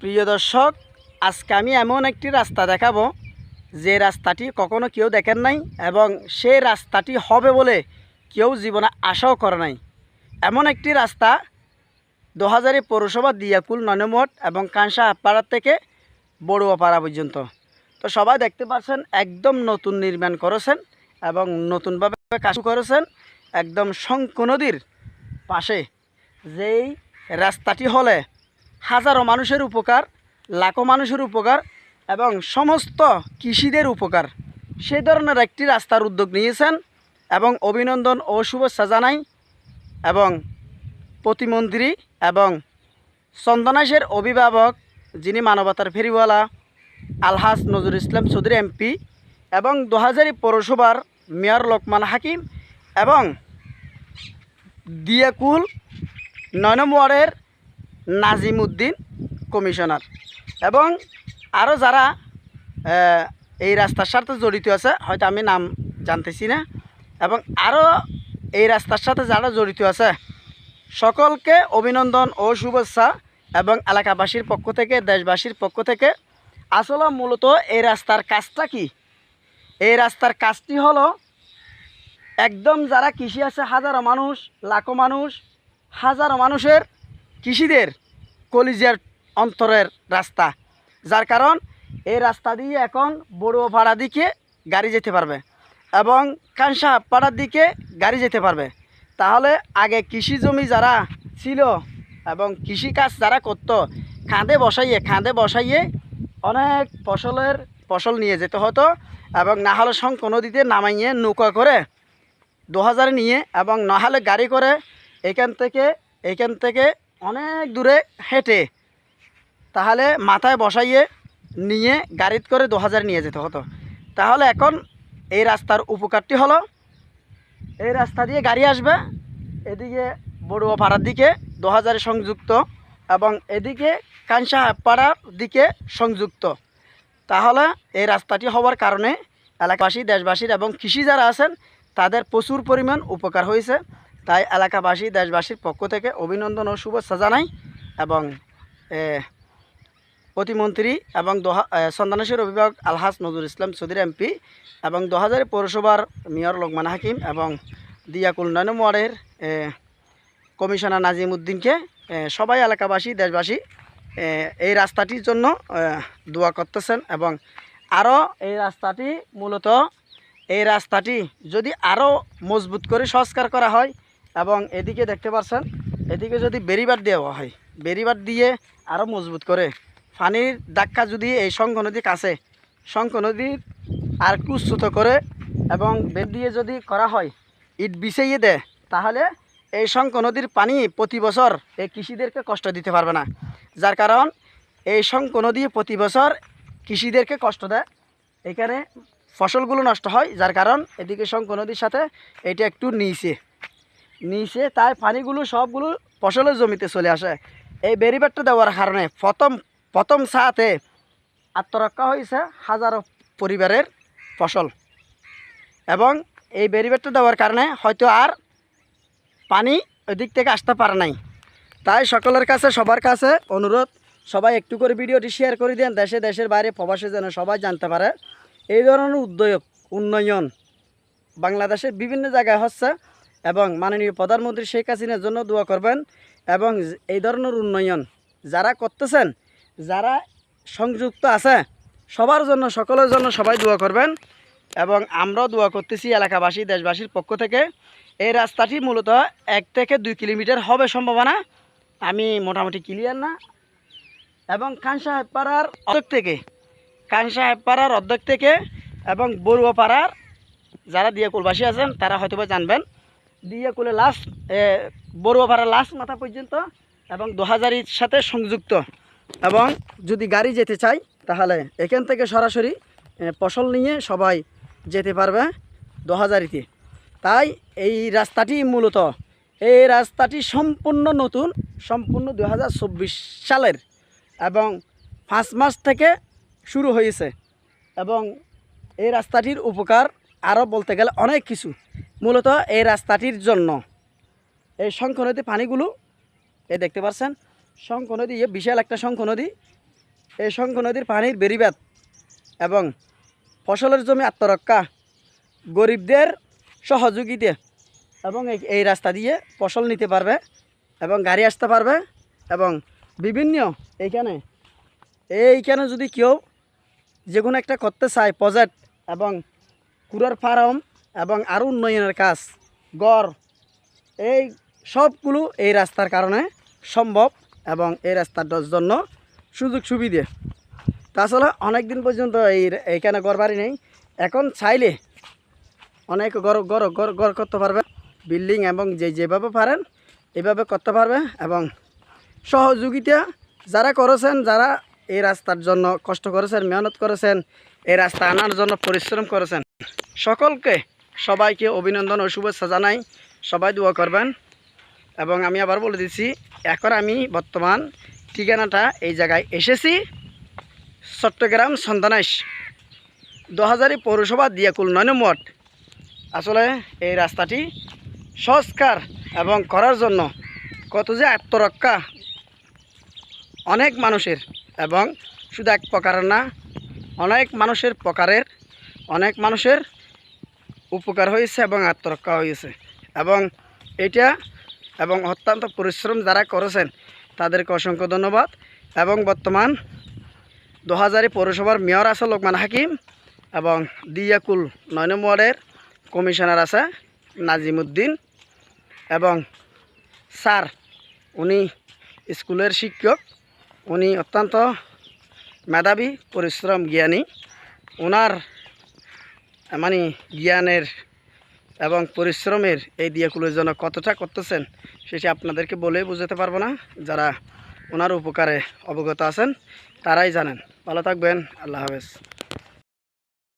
প্রিয় দর্শক, আজকে আমি এমন একটি রাস্তা দেখাবো, যে রাস্তাটি কখনো কেউ দেখেন নাই এবং সেই রাস্তাটি হবে বলে কেউ জীবনে আশাও করে নাই। এমন একটি রাস্তা দোহাজারি পৌরসভা দিয়াকুল ননমঠ এবং কাঁসা পাড়ার থেকে বড়ুয়াপাড়া পর্যন্ত। তো সবাই দেখতে পাচ্ছেন, একদম নতুন নির্মাণ করেছেন এবং নতুনভাবে কাজ করেছেন একদম শঙ্খ নদীর পাশে। যেই রাস্তাটি হলে হাজারো মানুষের উপকার, লাখো মানুষের উপকার এবং সমস্ত কৃষিদের উপকার। সেই ধরনের একটি রাস্তার উদ্যোগ নিয়েছেন এবং অভিনন্দন ও শুভেচ্ছা জানাই এবং প্রতিমন্ত্রী এবং চন্দনাইশের অভিভাবক যিনি মানবতার ফেরিওয়ালা আলহাজ নজরুল ইসলাম চৌধুরী এমপি এবং দোহাজারি পৌরসভার মেয়র লোকমান হাকিম এবং দিয়াকুল নয় নম্বর ওয়ার্ডের নাজিম উদ্দিন কমিশনার। এবং আরও যারা এই রাস্তার সাথে জড়িত আছে, হয়তো আমি নাম জানতেছি না, এবং আরও এই রাস্তার সাথে যারা জড়িত আছে, সকলকে অভিনন্দন ও শুভেচ্ছা, এবং এলাকাবাসীর পক্ষ থেকে, দেশবাসীর পক্ষ থেকে, আসলে মূলত এই রাস্তার কাজটা কি? এই রাস্তার কাজটি হলো, একদম যারা কৃষি আছে, হাজারো মানুষ, লাখো মানুষ, হাজারো মানুষের কৃষিদের কলিজের অন্তরের রাস্তা, যার কারণ এই রাস্তা দিয়ে এখন বড়ো ভাড়া দিকে গাড়ি যেতে পারবে এবং কাঁসা পাড়ার দিকে গাড়ি যেতে পারবে। তাহলে আগে কৃষি জমি যারা ছিল এবং কৃষিকাজ যারা করতো, খাঁদে বসাইয়ে খাঁদে বসাইয়ে অনেক ফসলের ফসল নিয়ে যেতে হতো এবং না হলে শঙ্খ নদীতে নামাইয়ে নৌকা করে দু হাজার নিয়ে এবং না হলে গাড়ি করে এখান থেকে এখান থেকে অনেক দূরে হেঁটে তাহলে মাথায় বসাইয়ে নিয়ে গাড়িত করে দু হাজার নিয়ে যেতে হতো। তাহলে এখন এই রাস্তার উপকারটি হলো, এই রাস্তা দিয়ে গাড়ি আসবে, এদিকে বড়ুয়া পাড়ার দিকে দু হাজারে সংযুক্ত এবং এদিকে কাঞ্চা পাড়ার দিকে সংযুক্ত। তাহলে এই রাস্তাটি হওয়ার কারণে এলাকাবাসী, দেশবাসীর এবং কৃষি যারা আছেন, তাদের প্রচুর পরিমাণ উপকার হয়েছে। তাই এলাকাবাসী দেশবাসীর পক্ষ থেকে অভিনন্দন ও শুভেচ্ছা জানাই এবং প্রতিমন্ত্রী এবং দোহা সন্তানেশ্বর অভিভাবক আলহাজ নজরুল ইসলাম চৌধুরী এমপি এবং দোহাজারি পৌরসভার মেয়র লোকমান হাকিম এবং দিয়াকুল নয়ন ওয়ার্ডের এ, কমিশনার নাজিম উদ্দিনকে সবাই এলাকাবাসী দেশবাসী এই রাস্তাটির জন্য দোয়া করতেছেন এবং আরও এই রাস্তাটি মূলত এই রাস্তাটি যদি আরও মজবুত করে সংস্কার করা হয় এবং এদিকে দেখতে পাচ্ছেন এদিকে যদি বেরিবার দেওয়া হয় বেরিবার দিয়ে আরও মজবুত করে। পানির ধাক্কা যদি এই শঙ্খ নদীর কাছে, শঙ্খ নদীর আর উচ্চত করে এবং বের দিয়ে যদি করা হয়, ইট বিছাইয়ে দেয়, তাহলে এই শঙ্খ নদীর পানি প্রতি বছর এই কৃষিদেরকে কষ্ট দিতে পারবে না। যার কারণ, এই শঙ্খ নদী প্রতি বছর কৃষিদেরকে কষ্ট দেয়। এখানে ফসলগুলো নষ্ট হয়, যার কারণ এদিকে শঙ্খ নদীর সাথে এটা একটু নিচে নিচে তাই পানিগুলো সবগুলো ফসলের জমিতে চলে আসে। এই বেরিবারটা দেওয়ার কারণে প্রথম প্রথম সাথে আত্মরক্ষা হয়েছে হাজারো পরিবারের ফসল। এবং এই বেরিবারটা দেওয়ার কারণে হয়তো আর পানি ওই দিক থেকে আসতে পারে নাই। তাই সকলের কাছে, সবার কাছে অনুরোধ, সবাই একটু করে ভিডিওটি শেয়ার করে দেন। দেশে, দেশের বাইরে, প্রবাসে যেন সবাই জানতে পারে। এই ধরনের উদ্যোগ, উন্নয়ন বাংলাদেশের বিভিন্ন জায়গায় হচ্ছে। এবং মাননীয় প্রধানমন্ত্রী শেখ হাসিনার জন্য দোয়া করবেন এবং এই ধরনের উন্নয়ন যারা করতেছেন, যারা সংযুক্ত আছে, সবার জন্য, সকলের জন্য সবাই দোয়া করবেন এবং আমরাও দোয়া করতেছি এলাকাবাসী, দেশবাসীর পক্ষ থেকে। এই রাস্তাটি মূলত এক থেকে দুই কিলোমিটার হবে সম্ভাবনা। আমি মোটামুটি ক্লিয়ার না। এবং খান সাহেব পাড়ার অর্ধেক থেকে, খান সাহেব পাড়ার অর্ধেক থেকে এবং বড়ুয়া পাড়ার যারা দিয়াকুলবাসী আছেন, তারা হয়তো বা জানবেন দিয়াকুলে লাস্ট বড়ুয়া পাড়ার লাস্ট মাথা পর্যন্ত এবং দু হাজারির সাথে সংযুক্ত। এবং যদি গাড়ি যেতে চাই, তাহলে এখান থেকে সরাসরি ফসল নিয়ে সবাই যেতে পারবে দু হাজারিতে তাই এই রাস্তাটি মূলত, এই রাস্তাটি সম্পূর্ণ নতুন, সম্পূর্ণ দু হাজার চব্বিশ সালের এবং পাঁচ মাস থেকে শুরু হয়েছে। এবং এই রাস্তাটির উপকার আরও বলতে গেলে অনেক কিছু। মূলত এই রাস্তাটির জন্য। এই শঙ্খ নদী পানিগুলো, এ দেখতে পাচ্ছেন, শঙ্খ নদী বিশাল একটা শঙ্খ নদী। এই শঙ্খ নদীর পানির বেরিবাদ এবং ফসলের জমি আত্মরক্ষা গরিবদের সহযোগিতা এবং এই- এই রাস্তা দিয়ে ফসল নিতে পারবে এবং গাড়ি আসতে পারবে এবং বিভিন্ন এইখানে এইখানে যদি কেউ যে কোনো একটা করতে চায় প্রজেক্ট এবং কুড়ার ফার্ম এবং আরও উন্নয়নের কাজ, গড়, এই সবগুলো এই রাস্তার কারণে সম্ভব এবং এই রাস্তাটার জন্য সুযোগ সুবিধে। তাছাড়া অনেক দিন পর্যন্ত এই এইখানে ঘর বাড়ি নেই। এখন চাইলে অনেক গড় গড় গড় গড় করতে পারবে। বিল্ডিং এবং যে যেভাবে পারেন এভাবে করতে পারবে এবং সহযোগিতা যারা করেছেন, যারা এই রাস্তার জন্য কষ্ট করেছেন, মেহনত করেছেন, এই রাস্তা আনার জন্য পরিশ্রম করেছেন, সকলকে সবাইকে অভিনন্দন ও শুভেচ্ছা জানাই। সবাই দোয়া করবেন। এবং আমি আবার বলে দিচ্ছি, এখন আমি বর্তমান ঠিকানাটা এই জায়গায় এসেছি। চট্টগ্রাম সন্তানাইশ দোহাজারি পৌরসভা, দিয়াকুল নয় নম্বর আসলে এই রাস্তাটি সংস্কার এবং করার জন্য কত যে আত্মরক্ষা অনেক মানুষের এবং শুধু এক প্রকারের না, অনেক মানুষের প্রকারের, অনেক মানুষের উপকার হয়েছে এবং আত্মরক্ষা হয়েছে। এবং এটা এবং অত্যন্ত পরিশ্রম যারা করেছেন, তাদেরকে অসংখ্য ধন্যবাদ। এবং বর্তমান দোহাজারি পৌরসভার মেয়র আছে লোকমান হাকিম এবং দিয়াকুল নয় নম্বর ওয়ার্ডের কমিশনার আছে নাজিমুদ্দিন। এবং স্যার, উনি স্কুলের শিক্ষক, উনি অত্যন্ত মেধাবী, পরিশ্রম জ্ঞানী। ওনার মানে জ্ঞানের এবং পরিশ্রমের এই দিয়াগুলোর জন্য কতটা করতেছেন, সেটি আপনাদেরকে বলে বুঝাতে পারব না। যারা ওনার উপকারে অবগত আছেন, তারাই জানেন। ভালো থাকবেন, আল্লাহ হাফেজ।